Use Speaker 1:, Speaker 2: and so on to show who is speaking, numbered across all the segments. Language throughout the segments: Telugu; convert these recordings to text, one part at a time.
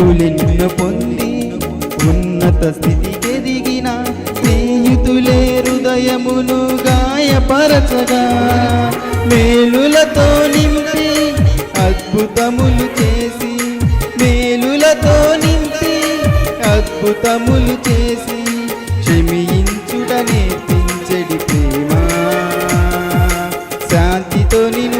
Speaker 1: స్నేహితులెన్న పొంది ఉన్నత స్థితికి ఎదిగిన స్నేహితులే హృదయమును గాయపరచగా. మేలులతో నింపి అద్భుతములు చేసి మేలులతో నింపి అద్భుతములు చేసి క్షమించుట నేర్పించడి ప్రేమ. శాంతితో నిన్ను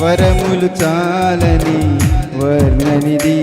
Speaker 1: వరములు చాలని వర్ణనిది.